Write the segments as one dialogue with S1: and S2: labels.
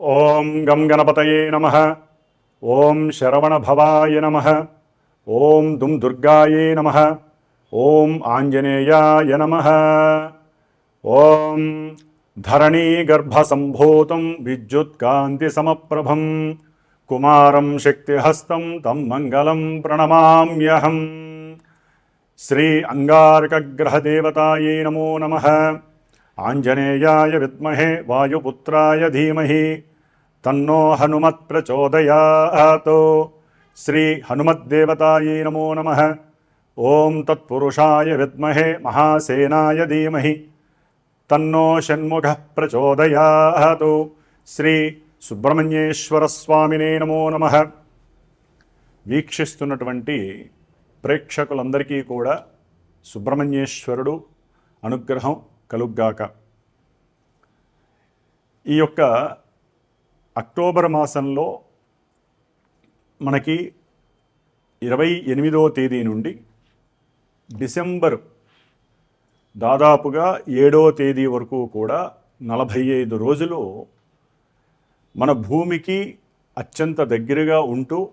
S1: ఓం గం గణపతయే నమ ఓం శరవణభవాయ నమ ఓం దుం దుర్గాయే నమ ఓం ఆంజనేయాయ నమ ఓం ధరణీగర్భసంభూతం విద్యుత్కాంతిసమప్రభం కుమారం శక్తిహస్తం తం మంగళం ప్రణమామ్యహం శ్రీ అంగారకగ్రహదేవతాయే నమో నమ ఆంజనేయాయ విద్మహే వాయుపుత్రాయ ధీమహి. తన్నో హనుమత్ ప్రచోదయాత్. శ్రీ హనుమద్దేవతాయే నమో నమ. ఓం తత్పురుషాయ విద్మహే మహాసేనాయ ధీమహి. తన్నో షణ్ముఖ ప్రచోదయాత్. శ్రీ సుబ్రహ్మణ్యేశ్వరస్వామినే నమో నమ. వీక్షిస్తున్నటువంటి ప్రేక్షకులందరికీ కూడా సుబ్రహ్మణ్యేశ్వరుడు అనుగ్రహం కలుగ్గాక. ఈ యొక్క అక్టోబర్ మాసంలో మనకి ఇరవై ఎనిమిదవ తేదీ నుండి డిసెంబర్ దాదాపుగా ఏడవ తేదీ వరకు కూడా నలభై ఐదు రోజులు మన భూమికి అత్యంత దగ్గరగా ఉంటూ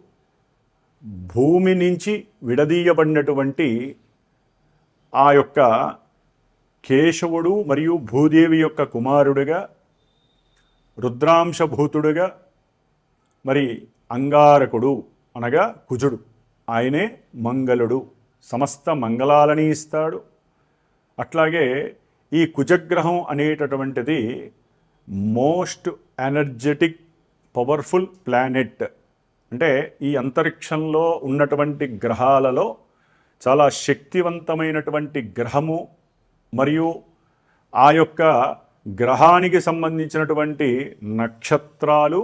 S1: భూమి నుంచి విడదీయబడినటువంటి ఆ యొక్క కేశవుడు మరియు భూదేవి యొక్క కుమారుడుగా రుద్రాంశభూతుడుగా మరి అంగారకుడు అనగా కుజుడు. ఆయనే మంగళుడు సమస్త మంగళాలని ఇస్తాడు. అట్లాగే ఈ కుజగ్రహం అనేటటువంటిది మోస్ట్ ఎనర్జెటిక్ పవర్ఫుల్ ప్లానెట్. అంటే ఈ అంతరిక్షంలో ఉన్నటువంటి గ్రహాలలో చాలా శక్తివంతమైనటువంటి గ్రహము మరియు ఆ యొక్క గ్రహానికి సంబంధించినటువంటి నక్షత్రాలు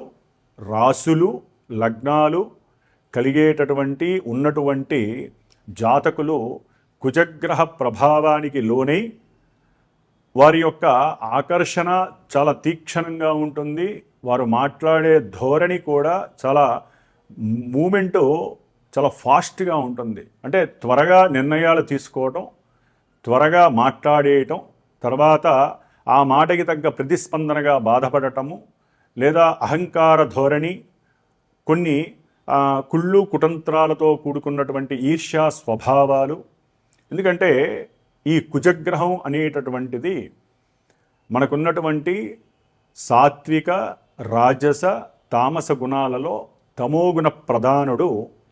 S1: రాసులు లగ్నాలు కలిగేటటువంటి ఉన్నటువంటి జాతకులు కుజగ్రహ ప్రభావానికి లోనై వారి యొక్క ఆకర్షణ చాలా తీక్షణంగా ఉంటుంది. వారు మాట్లాడే ధోరణి కూడా చాలా మూమెంటు చాలా ఫాస్ట్గా ఉంటుంది. అంటే త్వరగా నిర్ణయాలు తీసుకోవటం త్వరగా మాట్లాడేయటం తర్వాత ఆ మాటకి తగ్గ ప్రతిస్పందనగా బాధపడటము లేదా అహంకార ధోరణి కొన్ని కుళ్ళు కుతంత్రాలతో కూడుకున్నటువంటి ఈర్ష్యా స్వభావాలు. ఎందుకంటే ఈ కుజగ్రహం అనేటటువంటిది మనకున్నటువంటి సాత్విక రాజస తామస గుణాలలో తమోగుణ ప్రధానుడు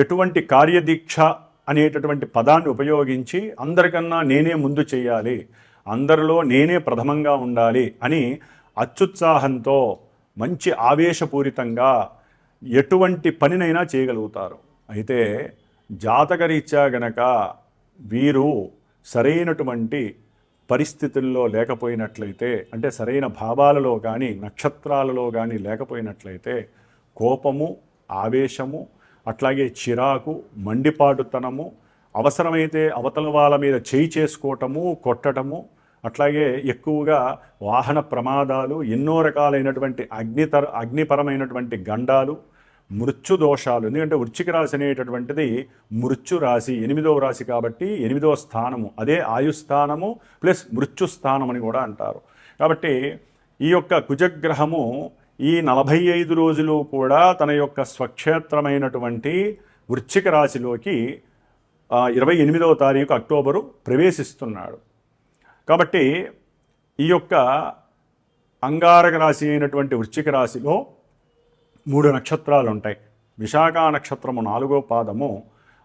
S1: ఎటువంటి కార్యదీక్ష అనేటటువంటి పదాన్ని ఉపయోగించి అందరికన్నా నేనే ముందు చేయాలి అందరిలో నేనే ప్రథమంగా ఉండాలి అని అత్యుత్సాహంతో మంచి ఆవేశపూరితంగా ఎటువంటి పనినైనా చేయగలుగుతారు. అయితే జాతకరీత్యా గనక వీరు సరైనటువంటి పరిస్థితుల్లో లేకపోయినట్లయితే అంటే సరైన భావాలలో కానీ నక్షత్రాలలో కానీ లేకపోయినట్లయితే కోపము ఆవేశము అట్లాగే చిరాకు మండిపాటుతనము అవసరమైతే అవతల వాళ్ళ మీద చేయి చేసుకోవటము కొట్టటము అట్లాగే ఎక్కువగా వాహన ప్రమాదాలు ఎన్నో రకాలైనటువంటి అగ్నితర అగ్నిపరమైనటువంటి గండాలు మృత్యు దోషాలు. ఎందుకంటే వృచ్చిక రాశి అనేటటువంటిది మృత్యు రాశి ఎనిమిదవ రాశి కాబట్టి ఎనిమిదవ స్థానము. అదే ఆయుస్థానము ప్లస్ మృత్యు స్థానం అని కూడా అంటారు. కాబట్టి ఈ యొక్క కుజగ్రహము ఈ నలభై ఐదు రోజులు కూడా తన యొక్క స్వక్షేత్రమైనటువంటి వృశ్చిక రాశిలోకి ఇరవై ఎనిమిదవ తారీఖు అక్టోబరు ప్రవేశిస్తున్నాడు. కాబట్టి ఈ యొక్క అంగారక రాశి అయినటువంటి వృశ్చిక రాశిలో మూడు నక్షత్రాలు ఉంటాయి విశాఖ నక్షత్రము నాలుగో పాదము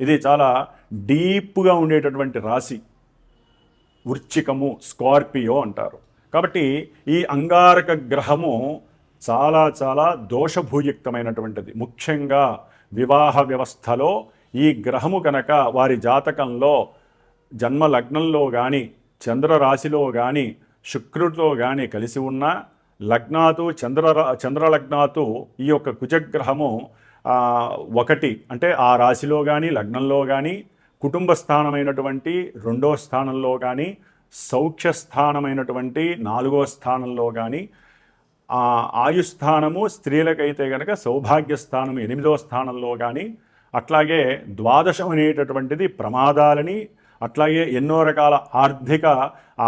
S1: ఇది చాలా డీప్గా ఉండేటటువంటి రాశి. వృచ్చికము స్కార్పియో అంటారు. కాబట్టి ఈ అంగారక గ్రహము చాలా చాలా దోషభూయుక్తమైనటువంటిది. ముఖ్యంగా వివాహ వ్యవస్థలో ఈ గ్రహము కనుక వారి జాతకంలో జన్మ లగ్నంలో కానీ చంద్రరాశిలో కానీ శుక్రుడితో కానీ కలిసి ఉన్న లగ్నాతు చంద్ర చంద్రలగ్నాతు ఈ యొక్క కుజగ్రహము ఒకటి అంటే ఆ రాశిలో కానీ లగ్నంలో కానీ కుటుంబ స్థానమైనటువంటి రెండో స్థానంలో కానీ సౌఖ్య స్థానమైనటువంటి నాలుగో స్థానంలో కానీ ఆయుస్థానము స్త్రీలకైతే కనుక సౌభాగ్య స్థానం ఎనిమిదో స్థానంలో కానీ అట్లాగే ద్వాదశం అనేటటువంటిది ప్రమాదాలని అట్లాగే ఎన్నో రకాల ఆర్థిక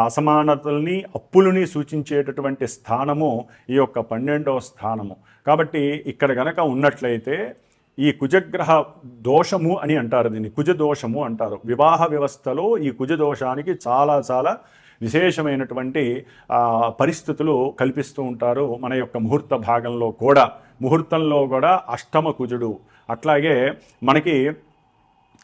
S1: అసమానతల్ని అప్పులని సూచించేటటువంటి స్థానము ఈ యొక్క పన్నెండవ స్థానము. కాబట్టి ఇక్కడ గనక ఉన్నట్లయితే ఈ కుజగ్రహ దోషము అని అంటారు దీన్ని. కుజ దోషము అంటారు. వివాహ వ్యవస్థలో ఈ కుజ దోషానికి చాలా చాలా విశేషమైనటువంటి పరిస్థితులు కల్పిస్తూ ఉంటారు. మన యొక్క ముహూర్త భాగంలో కూడా ముహూర్తంలో కూడా అష్టమ కుజుడు. అట్లాగే మనకి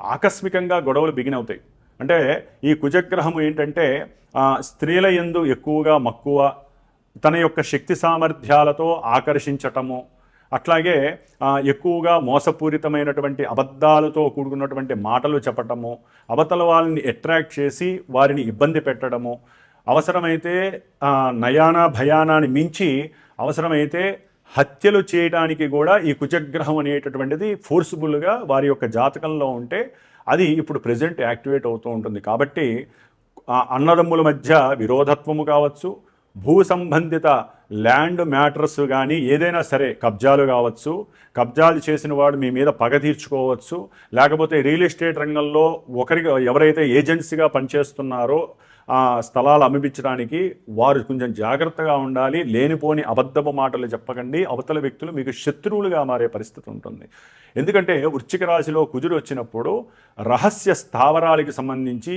S1: ఆకస్మికంగా గొడవలు బిగిన్ అవుతాయి. అంటే ఈ కుజగ్రహము ఏంటంటే స్త్రీల ఎందు ఎక్కువగా మక్కువ తన యొక్క శక్తి సామర్థ్యాలతో ఆకర్షించటము అట్లాగే ఎక్కువగా మోసపూరితమైనటువంటి అబద్ధాలతో కూడుకున్నటువంటి మాటలు చెప్పటము అవతల వాళ్ళని అట్రాక్ట్ చేసి వారిని ఇబ్బంది పెట్టడము అవసరమైతే నయాన భయానాన్ని మించి అవసరమైతే హత్యలు చేయడానికి కూడా ఈ కుజగ్రహం అనేటటువంటిది ఫోర్సిబుల్గా వారి యొక్క జాతకంలో ఉంటే అది ఇప్పుడు ప్రజెంట్ యాక్టివేట్ అవుతూ ఉంటుంది. కాబట్టి అన్నదమ్ముల మధ్య విరోధత్వము కావచ్చు భూ సంబంధిత ల్యాండ్ మ్యాటర్స్ కానీ ఏదైనా సరే కబ్జాలు కావచ్చు కబ్జాలు చేసిన వాడు మీ మీద పగ తీర్చుకోవచ్చు లేకపోతే రియల్ ఎస్టేట్ రంగంలో ఒకరికి ఎవరైతే ఏజెన్సీగా పనిచేస్తున్నారో స్థలాలు అమ్మిపించడానికి వారు కొంచెం జాగ్రత్తగా ఉండాలి లేనిపోని అబద్ధపు మాటలు చెప్పకండి అవతల వ్యక్తులు మీకు శత్రువులుగా మారే పరిస్థితి ఉంటుంది. ఎందుకంటే వృశ్చిక రాశిలో కుజుడు వచ్చినప్పుడు రహస్య స్థావరాలకి సంబంధించి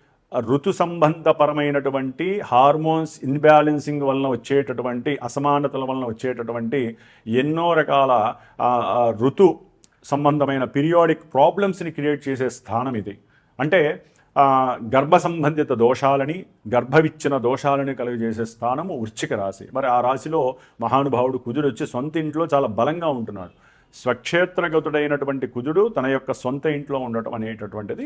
S1: ఋతు సంబంధపరమైనటువంటి హార్మోన్స్ ఇన్బ్యాలెన్సింగ్ వలన వచ్చేటటువంటి అసమానతల వలన వచ్చేటటువంటి ఎన్నో రకాల ఋతు సంబంధమైన పీరియాడిక్ ప్రాబ్లమ్స్ని క్రియేట్ చేసే స్థానం ఇది. అంటే గర్భ సంబంధిత దోషాలని గర్భవిచ్చిన దోషాలని కలుగజేసే స్థానము వృశ్చిక రాశి. మరి ఆ రాశిలో మహానుభావుడు కుజుడు వచ్చి సొంత ఇంట్లో చాలా బలంగా ఉంటున్నాడు. స్వక్షేత్రగతుడైనటువంటి కుజుడు తన యొక్క సొంత ఇంట్లో ఉండటం అనేటటువంటిది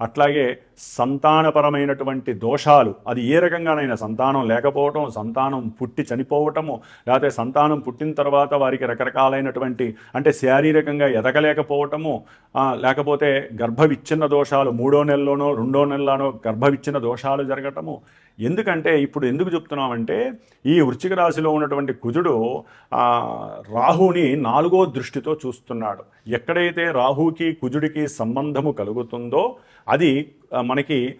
S1: అట్లాగే సంతానపరమైనటువంటి దోషాలు అది ఏ రకంగానైనా సంతానం లేకపోవటం సంతానం పుట్టి చనిపోవటము లేకపోతే సంతానం పుట్టిన తర్వాత వారికి రకరకాలైనటువంటి అంటే శారీరకంగా ఎదగలేకపోవటము లేకపోతే గర్భవిచ్ఛిన్న దోషాలు మూడో నెలలోనో రెండో నెలలోనో గర్భవిచ్ఛిన్న దోషాలు జరగటము. ఎందుకంటే ఇప్పుడు ఎందుకు చెప్తున్నామంటే ఈ వృశ్చిక రాశిలో ఉన్నటువంటి కుజుడు రాహుని నాలుగో దృష్టితో చూస్తున్నాడు. ఎక్కడైతే రాహుకి కుజుడికి సంబంధము కలుగుతుందో అది మనకి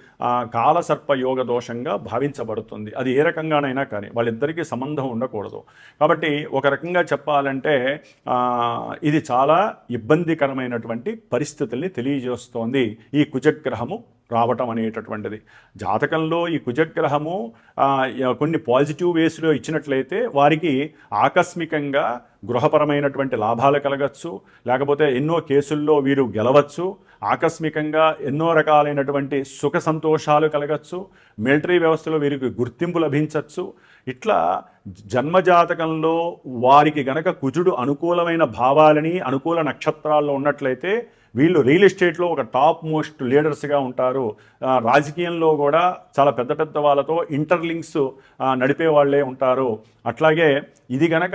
S1: కాలసర్ప యోగ దోషంగా భావించబడుతుంది. అది ఏ రకంగానైనా కానీ వాళ్ళిద్దరికీ సంబంధం ఉండకూడదు. కాబట్టి ఒక రకంగా చెప్పాలంటే ఇది చాలా ఇబ్బందికరమైనటువంటి పరిస్థితుల్ని తెలియజేస్తోంది ఈ కుజగ్రహము రావటం అనేటటువంటిది. జాతకంలో ఈ కుజగ్రహము కొన్ని పాజిటివ్ వేస్లో ఇచ్చినట్లయితే వారికి ఆకస్మికంగా గృహపరమైనటువంటి లాభాలు కలగచ్చు. లేకపోతే ఎన్నో కేసుల్లో వీరు గెలవచ్చు. ఆకస్మికంగా ఎన్నో రకాలైనటువంటి సుఖ సంతోషాలు కలగచ్చు. మిలిటరీ వ్యవస్థలో వీరికి గుర్తింపు లభించవచ్చు ఇట్లా జన్మజాతకంలో వారికి గనక కుజుడు అనుకూలమైన భావాలని అనుకూల నక్షత్రాల్లో ఉన్నట్లయితే వీళ్ళు రియల్ ఎస్టేట్లో ఒక టాప్ మోస్ట్ లీడర్స్గా ఉంటారు. రాజకీయంలో కూడా చాలా పెద్ద పెద్ద వాళ్ళతో ఇంటర్లింక్స్ నడిపే వాళ్ళే ఉంటారు. అట్లాగే ఇది కనుక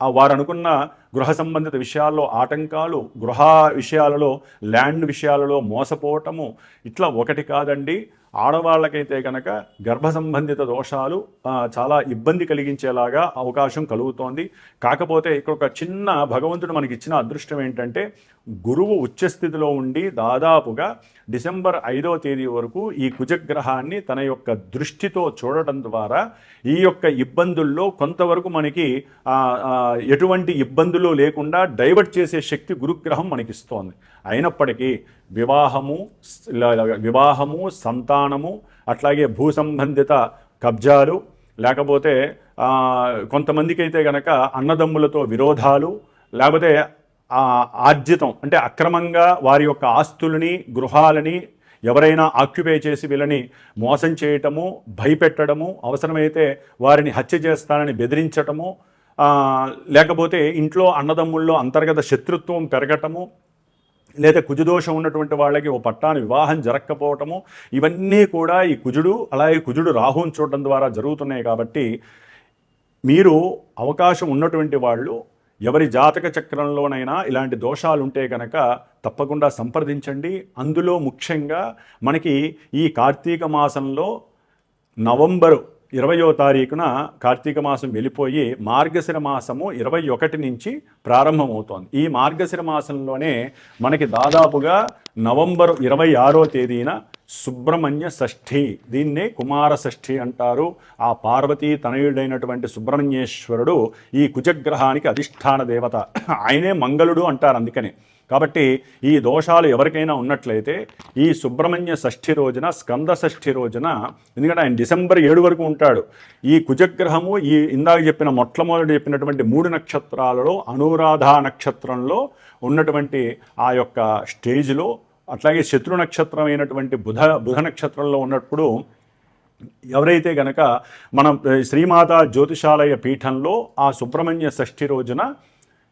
S1: వారు అనుకున్న గృహ సంబంధిత విషయాల్లో ఆటంకాలు గృహ విషయాలలో ల్యాండ్ విషయాలలో మోసపోవటము ఇట్లా ఒకటి కాదండి. ఆడవాళ్ళకైతే కనుక గర్భ సంబంధిత దోషాలు చాలా ఇబ్బంది కలిగించేలాగా అవకాశం కలుగుతోంది. కాకపోతే ఇక్కడ ఒక చిన్న భగవంతుడు మనకి ఇచ్చిన అదృష్టం ఏంటంటే గురువు ఉచ్చస్థితిలో ఉండి దాదాపుగా డిసెంబర్ ఐదవ తేదీ వరకు ఈ కుజగ్రహాన్ని తన యొక్క దృష్టితో చూడటం ద్వారా ఈ యొక్క ఇబ్బందుల్లో కొంతవరకు మనకి ఎటువంటి ఇబ్బందులు లేకుండా డైవర్ట్ చేసే శక్తి గురుగ్రహం మనకిస్తోంది. అయినప్పటికీ వివాహము వివాహము సంతానం నిర్మాణము అట్లాగే భూ సంబంధిత కబ్జాలు లేకపోతే కొంతమందికైతే కొంతమందికి అయితే గనక అన్నదమ్ములతో విరోధాలు లేకపోతే ఆర్జితం అంటే అక్రమంగా వారి యొక్క ఆస్తులని గృహాలని ఎవరైనా ఆక్యుపై చేసి వీళ్ళని మోసం చేయటము భయపెట్టడము అవసరమైతే వారిని హత్య చేస్తానని బెదిరించటము లేకపోతే ఇంట్లో అన్నదమ్ముల్లో అంతర్గత శత్రుత్వం పెరగటము లేదా కుజుదోషం ఉన్నటువంటి వాళ్ళకి ఓ పట్టాను వివాహం జరగకపోవటము ఇవన్నీ కూడా ఈ కుజుడు అలాగే కుజుడు రాహుని చూడడం ద్వారా జరుగుతున్నాయి కాబట్టి మీరు అవకాశం ఉన్నటువంటి వాళ్ళు ఎవరి జాతక చక్రంలోనైనా ఇలాంటి దోషాలు ఉంటే కనుక తప్పకుండా సంప్రదించండి. అందులో ముఖ్యంగా మనకి ఈ కార్తీక మాసంలో నవంబరు ఇరవయో తారీఖున కార్తీక మాసం వెళ్ళిపోయి మార్గశిర మాసము ఇరవై ఒకటి నుంచి ప్రారంభమవుతోంది. ఈ మార్గశిర మాసంలోనే మనకి దాదాపుగా నవంబర్ ఇరవై ఆరో తేదీన సుబ్రహ్మణ్య షష్ఠి. దీన్నే కుమార షష్ఠి అంటారు. ఆ పార్వతీ తనయుడైనటువంటి సుబ్రహ్మణ్యేశ్వరుడు ఈ కుజగ్రహానికి అధిష్టాన దేవత. ఆయనే మంగళుడు అంటారు అందుకనే. కాబట్టి ఈ దోషాలు ఎవరికైనా ఉన్నట్లయితే ఈ సుబ్రహ్మణ్య షష్ఠి రోజున స్కంద షష్ఠి రోజున ఎందుకంటే ఆయన డిసెంబర్ ఏడు వరకు ఉంటాడు. ఈ కుజగ్రహము ఈ ఇందాక చెప్పిన మొట్టమొదటి చెప్పినటువంటి మూడు నక్షత్రాలలో అనురాధ నక్షత్రంలో ఉన్నటువంటి ఆ యొక్క స్టేజ్లో అట్లాగే శత్రు నక్షత్రం అయినటువంటి బుధ బుధ నక్షత్రంలో ఉన్నప్పుడు ఎవరైతే గనక మనం శ్రీమాత జ్యోతిషాలయ పీఠంలో ఆ సుబ్రహ్మణ్య షష్ఠి రోజున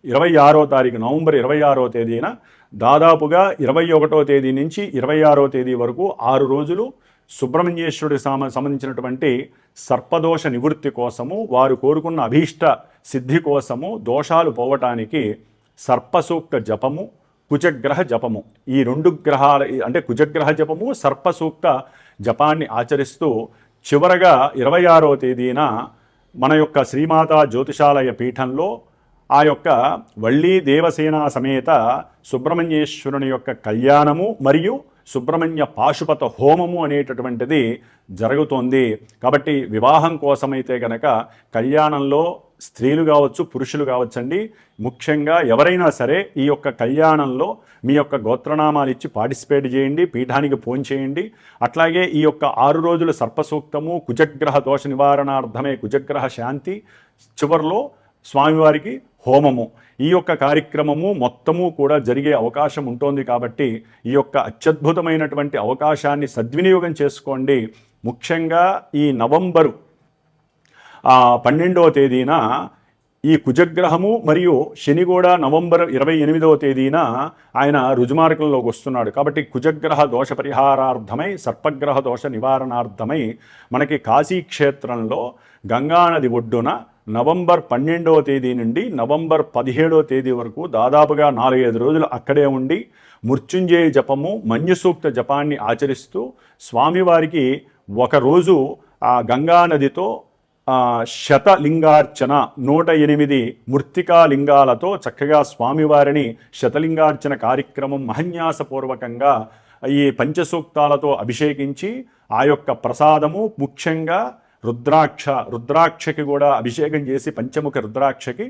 S1: ఇరవై ఆరో తారీఖు నవంబర్ ఇరవై ఆరో తేదీన దాదాపుగా ఇరవై ఒకటో తేదీ నుంచి ఇరవై ఆరో తేదీ వరకు ఆరు రోజులు సుబ్రహ్మణ్యేశ్వరుడి సామ సంబంధించినటువంటి సర్పదోష నివృత్తి కోసము వారు కోరుకున్న అభీష్ట సిద్ధి కోసము దోషాలు పోవటానికి సర్పసూక్త జపము కుజగ్రహ జపము. ఈ రెండు గ్రహాల అంటే కుజగ్రహ జపము సర్పసూక్త జపాన్ని ఆచరిస్తూ చివరగా ఇరవై ఆరో తేదీన మన యొక్క శ్రీమాతా జ్యోతిషాలయ పీఠంలో ఆ యొక్క వళ్ళీ దేవసేన సమేత సుబ్రహ్మణ్యేశ్వరుని యొక్క కళ్యాణము మరియు సుబ్రహ్మణ్య పాశుపత హోమము అనేటటువంటిది జరుగుతోంది. కాబట్టి వివాహం కోసమైతే గనక కళ్యాణంలో స్త్రీలు కావచ్చు పురుషులు కావచ్చండి. ముఖ్యంగా ఎవరైనా సరే ఈ యొక్క కళ్యాణంలో మీ యొక్క గోత్రనామాలు ఇచ్చి పార్టిసిపేట్ చేయండి పీఠానికి ఫోన్ చేయండి. అట్లాగే ఈ యొక్క ఆరు రోజుల సర్పసూక్తము కుజగ్రహ దోష నివారణార్థమే కుజగ్రహ శాంతి చివరిలో స్వామివారికి హోమము. ఈ యొక్క కార్యక్రమము మొత్తము కూడా జరిగే అవకాశం ఉంటుంది కాబట్టి ఈ యొక్క అత్యద్భుతమైనటువంటి అవకాశాన్ని సద్వినియోగం చేసుకోండి. ముఖ్యంగా ఈ నవంబరు పన్నెండవ తేదీన ఈ కుజగ్రహము మరియు శని కూడా నవంబర్ ఇరవై ఎనిమిదవ తేదీన ఆయన రుజుమార్గంలోకి వస్తున్నాడు. కాబట్టి కుజగ్రహ దోష పరిహారార్థమై సర్పగ్రహ దోష నివారణార్థమై మనకి కాశీక్షేత్రంలో గంగానది ఒడ్డున నవంబర్ పన్నెండవ తేదీ నుండి నవంబర్ పదిహేడవ తేదీ వరకు దాదాపుగా నాలుగైదు రోజులు అక్కడే ఉండి మృత్యుంజయ జపము మన్యుసూక్త జపాన్ని ఆచరిస్తూ స్వామివారికి ఒకరోజు ఆ గంగానదితో శతలింగార్చన నూట ఎనిమిది మృత్తికా లింగాలతో చక్కగా స్వామివారిని శతలింగార్చన కార్యక్రమం మహన్యాసపూర్వకంగా ఈ పంచసూక్తాలతో అభిషేకించి ఆ యొక్క ప్రసాదము ముఖ్యంగా రుద్రాక్ష రుద్రాక్షకి కూడా అభిషేకం చేసి పంచముఖ రుద్రాక్షకి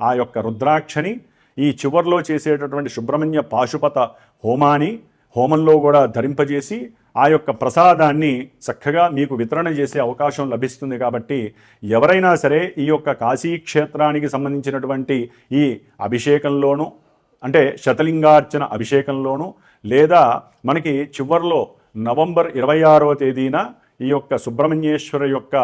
S1: ఆ యొక్క రుద్రాక్షని ఈ చివరిలో చేసేటటువంటి సుబ్రహ్మణ్య పాశుపత హోమాని హోమంలో కూడా ధరింపజేసి ఆ యొక్క ప్రసాదాన్ని చక్కగా మీకు వితరణ చేసే అవకాశం లభిస్తుంది కాబట్టి ఎవరైనా సరే ఈ యొక్క కాశీ క్షేత్రానికి సంబంధించినటువంటి ఈ అభిషేకంలోనూ అంటే శతలింగార్చన అభిషేకంలోనూ లేదా మనకి చివరిలో నవంబర్ ఇరవై ఆరో తేదీన ఈ యొక్క సుబ్రహ్మణ్యేశ్వర యొక్క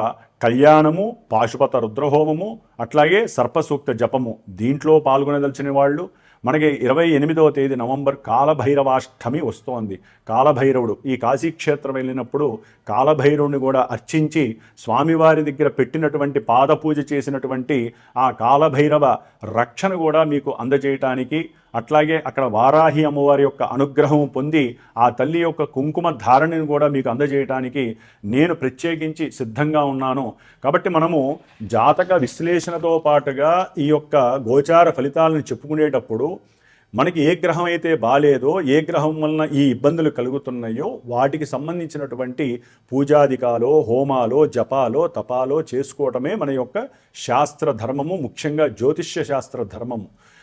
S1: కళ్యాణము పాశుపత రుద్రహోమము అట్లాగే సర్పసూక్త జపము దీంట్లో పాల్గొనదలిచిన వాళ్ళు. మనకి ఇరవై ఎనిమిదవ తేదీ నవంబర్ కాలభైరవాష్టమి వస్తోంది. కాలభైరవుడు ఈ కాశీక్షేత్రం వెళ్ళినప్పుడు కాలభైరవుని కూడా అర్చించి స్వామివారి దగ్గర పెట్టినటువంటి పాదపూజ చేసినటువంటి ఆ కాలభైరవ రక్షణ కూడా మీకు అందజేయటానికి అట్లాగే అక్కడ వారాహి అమ్మవారి యొక్క అనుగ్రహం పొంది ఆ తల్లి యొక్క కుంకుమ ధారణను కూడా మీకు అందజేయటానికి నేను ప్రత్యేకించి సిద్ధంగా ఉన్నాను. కాబట్టి మనము జాతక విశ్లేషణతో పాటుగా ఈ యొక్క గోచార ఫలితాలను చెప్పుకునేటప్పుడు మనకి ఏ గ్రహం అయితే బాలేదో ఏ గ్రహం వలన ఈ ఇబ్బందులు కలుగుతున్నాయో వాటికి సంబంధించినటువంటి పూజాధికాలో హోమాలో జపాలో తపాలో చేసుకోవటమే మన యొక్క శాస్త్ర ధర్మము ముఖ్యంగా జ్యోతిష్య శాస్త్ర ధర్మము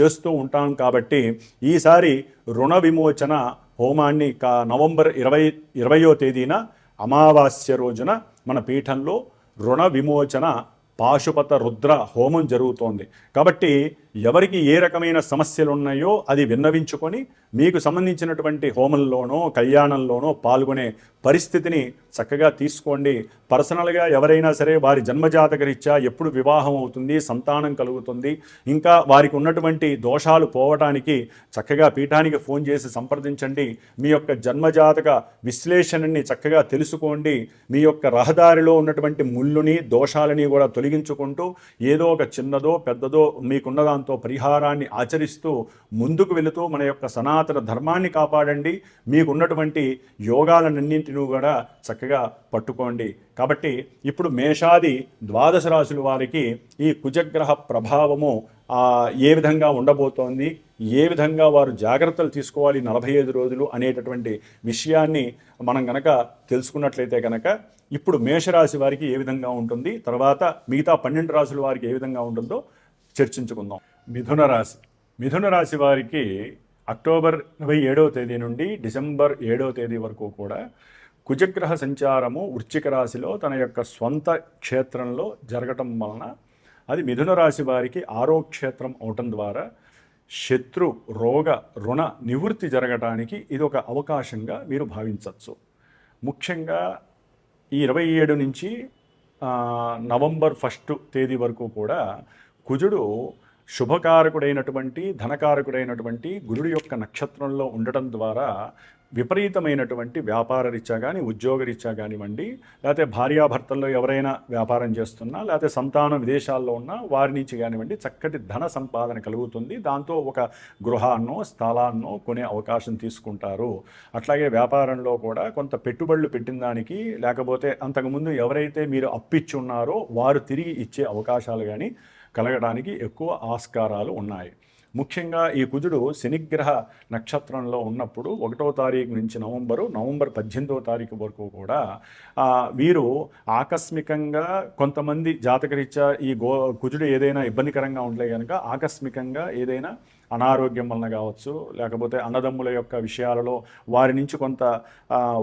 S1: చేస్తూ ఉంటాం కాబట్టి ఈసారి రుణ విమోచన హోమాన్ని కా నవంబర్ ఇరవై ఇరవయో తేదీన అమావాస్య రోజున మన పీఠంలో రుణ విమోచన పాశుపత రుద్ర హోమం జరుగుతోంది. కాబట్టి ఎవరికి ఏ రకమైన సమస్యలు ఉన్నాయో అది విన్నవించుకొని మీకు సంబంధించినటువంటి హోమంలోనో కళ్యాణంలోనో పాల్గొనే పరిస్థితిని చక్కగా తీసుకోండి. పర్సనల్గా ఎవరైనా సరే వారి జన్మజాతక రీత్యా ఎప్పుడు వివాహం అవుతుంది సంతానం కలుగుతుంది ఇంకా వారికి ఉన్నటువంటి దోషాలు పోవటానికి చక్కగా పీఠానికి ఫోన్ చేసి సంప్రదించండి. మీ యొక్క జన్మజాతక విశ్లేషణని చక్కగా తెలుసుకోండి. మీ యొక్క రహదారిలో ఉన్నటువంటి ముళ్ళుని దోషాలని కూడా తొలగించుకుంటూ ఏదో ఒక చిన్నదో పెద్దదో మీకున్న దాంతో పరిహారాన్ని ఆచరిస్తూ ముందుకు వెళుతూ మన యొక్క సనాతన ధర్మాన్ని కాపాడండి. మీకున్నటువంటి యోగాలన్నింటినీ కూడా చక్కగా పట్టుకోండి. కాబట్టి ఇప్పుడు మేషాది ద్వాదశ రాశుల వారికి ఈ కుజగ్రహ ప్రభావము ఏ విధంగా ఉండబోతోంది ఏ విధంగా వారు జాగ్రత్తలు తీసుకోవాలి నలభై ఐదు రోజులు అనేటటువంటి విషయాన్ని మనం గనక తెలుసుకున్నట్లయితే కనుక ఇప్పుడు మేషరాశి వారికి ఏ విధంగా ఉంటుంది తర్వాత మిగతా పన్నెండు రాశుల వారికి ఏ విధంగా ఉంటుందో చర్చించుకుందాం. మిథున రాశి. మిథున రాశి వారికి అక్టోబర్ ఇరవై ఏడవ తేదీ నుండి డిసెంబర్ ఏడవ తేదీ వరకు కూడా కుజగ్రహ సంచారము వృశ్చిక రాశిలో తన యొక్క స్వంత క్షేత్రంలో జరగటం వలన అది మిథున రాశి వారికి ఆరో క్షేత్రం అవటం ద్వారా శత్రు రోగ రుణ నివృత్తి జరగటానికి ఇది ఒక అవకాశంగా మీరు భావించవచ్చు. ముఖ్యంగా ఈ ఇరవై ఏడు నుంచి నవంబర్ ఫస్ట్ తేదీ వరకు కూడా కుజుడు శుభకారకుడైనటువంటి ధనకారకుడైనటువంటి గురుడు యొక్క నక్షత్రంలో ఉండటం ద్వారా విపరీతమైనటువంటి వ్యాపార రీత్యా కానీ ఉద్యోగ రీత్యా కానివ్వండి లేకపోతే భార్యాభర్తల్లో ఎవరైనా వ్యాపారం చేస్తున్నా లేకపోతే సంతానం విదేశాల్లో ఉన్నా వారి నుంచి కానివ్వండి చక్కటి ధన సంపాదన కలుగుతుంది. దాంతో ఒక గృహాన్నో స్థలాన్నో కొనే అవకాశం తీసుకుంటారు. అట్లాగే వ్యాపారంలో కూడా కొంత పెట్టుబడులు పెట్టిన దానికి లేకపోతే అంతకుముందు ఎవరైతే మీరు అప్పిచ్చి ఉన్నారో వారు తిరిగి ఇచ్చే అవకాశాలు కానీ కలగడానికి ఎక్కువ ఆస్కారాలు ఉన్నాయి. ముఖ్యంగా ఈ కుజుడు శనిగ్రహ నక్షత్రంలో ఉన్నప్పుడు ఒకటో తారీఖు నుంచి నవంబరు నవంబర్ పద్దెనిమిదవ తారీఖు వరకు కూడా వీరు ఆకస్మికంగా కొంతమంది జాతకరీత్యా ఈ గో కుజుడు ఏదైనా ఇబ్బందికరంగా ఉంటే కనుక ఆకస్మికంగా ఏదైనా అనారోగ్యం వలన కావచ్చు లేకపోతే అన్నదమ్ముల యొక్క విషయాలలో వారి నుంచి కొంత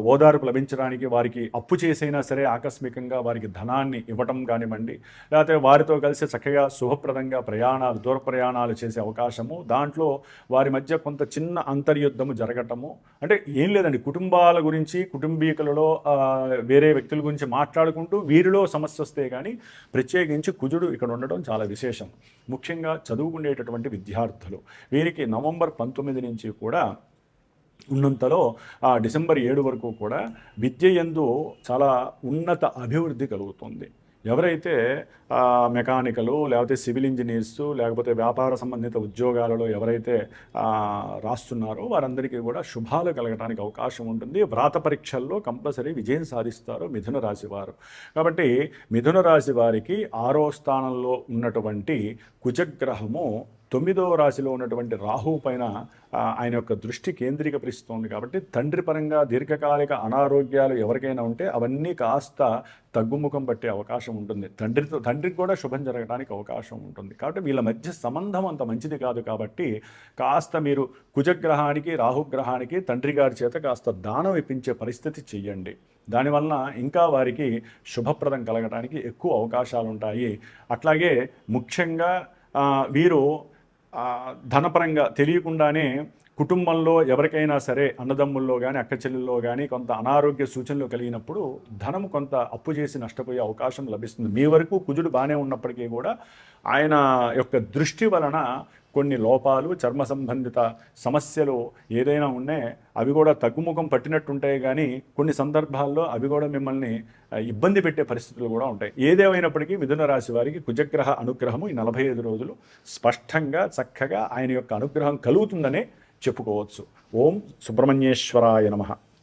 S1: ఓదార్పు లభించడానికి వారికి అప్పు చేసైనా సరే ఆకస్మికంగా వారికి ధనాన్ని ఇవ్వటం కానివ్వండి లేకపోతే వారితో కలిసి చక్కగా శుభప్రదంగా ప్రయాణాలు దూర ప్రయాణాలు చేసే అవకాశము దాంట్లో వారి మధ్య కొంత చిన్న అంతర్యుద్ధము జరగటము అంటే ఏం లేదండి కుటుంబాల గురించి కుటుంబీకులలో వేరే వ్యక్తుల గురించి మాట్లాడుకుంటూ వీరిలో సమస్య వస్తే కానీ ప్రత్యేకించి కుజుడు ఇక్కడ ఉండడం చాలా విశేషం. ముఖ్యంగా చదువుకునేటటువంటి విద్యార్థులు. వీరికి నవంబర్ పంతొమ్మిది నుంచి కూడా ఉన్నంతలో ఆ డిసెంబర్ ఏడు వరకు కూడా విద్య ఎందు చాలా ఉన్నత అభివృద్ధి కలుగుతుంది. ఎవరైతే మెకానికలు లేకపోతే సివిల్ ఇంజనీర్స్ లేకపోతే వ్యాపార సంబంధిత ఉద్యోగాలలో ఎవరైతే రాస్తున్నారో వారందరికీ కూడా శుభాలు కలగడానికి అవకాశం ఉంటుంది. వ్రాత పరీక్షల్లో కంపల్సరీ విజయం సాధిస్తారు మిథున రాశి వారు. కాబట్టి మిథున రాశి వారికి ఆరో స్థానంలో ఉన్నటువంటి కుజగ్రహము తొమ్మిదవ రాశిలో ఉన్నటువంటి రాహువు పైన ఆయన యొక్క దృష్టి కేంద్రీకరిస్తోంది కాబట్టి తండ్రి పరంగా దీర్ఘకాలిక అనారోగ్యాలు ఎవరికైనా ఉంటే అవన్నీ కాస్త తగ్గుముఖం పట్టే అవకాశం ఉంటుంది. తండ్రితో తండ్రికి కూడా శుభం జరగడానికి అవకాశం ఉంటుంది. కాబట్టి వీళ్ళ మధ్య సంబంధం అంత మంచిది కాదు కాబట్టి కాస్త మీరు కుజగ్రహానికి రాహుగ్రహానికి తండ్రి గారి చేత కాస్త దానం ఇప్పించే పరిస్థితి చెయ్యండి. దానివలన ఇంకా వారికి శుభప్రదం కలగడానికి ఎక్కువ అవకాశాలు ఉంటాయి అట్లాగే ముఖ్యంగా వీరు ధనపరంగా తెలియకుండానే కుటుంబంలో ఎవరికైనా సరే అన్నదమ్ముల్లో కానీ అక్క చెల్లెల్లో కానీ కొంత అనారోగ్య సూచనలు కలిగినప్పుడు ధనం కొంత అప్పు చేసి నష్టపోయే అవకాశం లభిస్తుంది. మీ వరకు కుజుడు బాగానే ఉన్నప్పటికీ కూడా ఆయన యొక్క దృష్టి వలన కొన్ని లోపాలు చర్మ సంబంధిత సమస్యలు ఏదైనా ఉన్నాయి అవి కూడా తగ్గుముఖం పట్టినట్టుంటాయి కానీ కొన్ని సందర్భాల్లో అవి కూడా మిమ్మల్ని ఇబ్బంది పెట్టే పరిస్థితులు కూడా ఉంటాయి. ఏదేమైనప్పటికీ మిథున రాశి వారికి కుజగ్రహ అనుగ్రహము ఈ నలభై ఐదు రోజులు స్పష్టంగా చక్కగా ఆయన యొక్క అనుగ్రహం కలుగుతుందనే చెప్పుకోవచ్చు. ఓం సుబ్రహ్మణ్యేశ్వరాయ నమః.